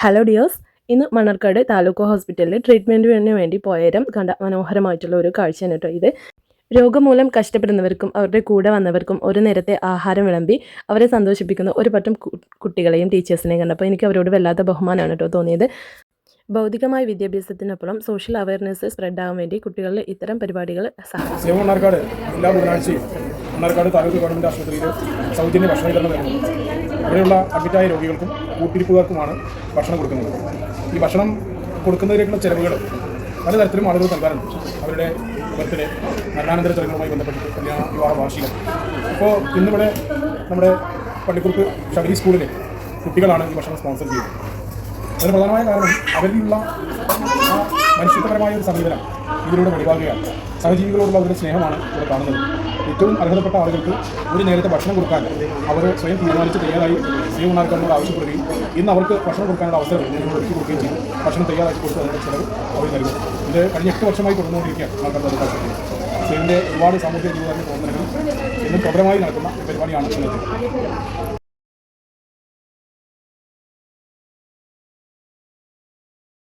Hello dears ഇന്ന് മണർക്കാട് താലൂക്ക് ഹോസ്പിറ്റലിൽ ട്രീറ്റ്മെന്റിന് വേണ്ടി പോയരം കണ്ട മനോഹരമായിട്ടുള്ള ഒരു കാഴ്ചയാണ് കേട്ടോ ഇത്. രോഗം മൂലം കഷ്ടപ്പെടുന്നവർക്കും അവരുടെ കൂടെ വന്നവർക്കും ഒരു നേരത്തെ ആഹാരം വിളമ്പി അവരെ സന്തോഷിപ്പിക്കുന്ന ഒരു പറ്റം കുട്ടികളെയും ടീച്ചേഴ്സിനെയും കണ്ടപ്പോൾ എനിക്ക് അവരോട് വല്ലാത്ത ബഹുമാനമാണ് കേട്ടോ തോന്നിയത്. ഭൗതികമായ വിദ്യാഭ്യാസത്തിനപ്പുറം സോഷ്യൽ അവയർനെസ് സ്പ്രെഡ് ആകാൻ വേണ്ടി കുട്ടികളിൽ ഇത്തരം പരിപാടികൾ സഹായിക്കും മണ്ണാർക്കാട് താലൂക്ക് ഗവൺമെന്റ് ആശുപത്രിയിൽ സൗജന്യ ഭക്ഷണ വിതരണം വരുന്നത് ഇവിടെയുള്ള അഡ്മിറ്റായ രോഗികൾക്കും കൂട്ടിരിപ്പുകാർക്കുമാണ് ഭക്ഷണം കൊടുക്കുന്നത്. ഈ ഭക്ഷണം കൊടുക്കുന്നതിലേക്കുള്ള ചെലവുകൾ പലതരത്തിലും ആളുകൾ നൽകാറുണ്ട്. അവരുടെ ബർത്ത്ഡേ മരണാനന്തര ചടങ്ങുകളുമായി ബന്ധപ്പെട്ട് കല്യാണ വിവാഹ വാർഷികം. അപ്പോൾ ഇന്നിവിടെ നമ്മുടെ പള്ളിക്കുറുപ്പ് ഷബരി സ്കൂളിലെ കുട്ടികളാണ് ഈ ഭക്ഷണം സ്പോൺസർ ചെയ്യുന്നത്. അതിന് പ്രധാനമായ കാരണം അവരിലുള്ള മനുഷ്യപരമായ ഒരു സമീപനം. ഇതിലൂടെ വെളിവാകുകയാണ് സഹജീവികളോടുള്ള അവരുടെ സ്നേഹമാണ് ഇവിടെ കാണുന്നത്. ഏറ്റവും അർഹതപ്പെട്ട ആളുകൾക്ക് ഒരു നേരത്തെ ഭക്ഷണം കൊടുക്കാൻ അവർ സ്വയം തീരുമാനിച്ച് തയ്യാറായി ശ്രീ ഉണ്ണാർക്കാരനോട് ആവശ്യപ്പെടുകയും ഇന്ന് അവർക്ക് ഭക്ഷണം കൊടുക്കാനുള്ള അവസരം ഒരുക്കി കൊടുക്കുകയും ചെയ്യും ഭക്ഷണം തയ്യാറാക്കി കൊടുത്ത് അതിന്റെ ചിലവ് അവർ നൽകും. ഇത് കഴിഞ്ഞ എട്ട് വർഷമായി തുടർന്നുകൊണ്ടിരിക്കുകയാണ് ആൾക്കാർ അത് ഇതിന്റെ ഒരുപാട് സാമൂഹിക ജീവിതത്തിന്റെ പ്രവർത്തനങ്ങൾ ഇന്നും പ്രബലമായി നടക്കുന്ന പരിപാടിയാണ്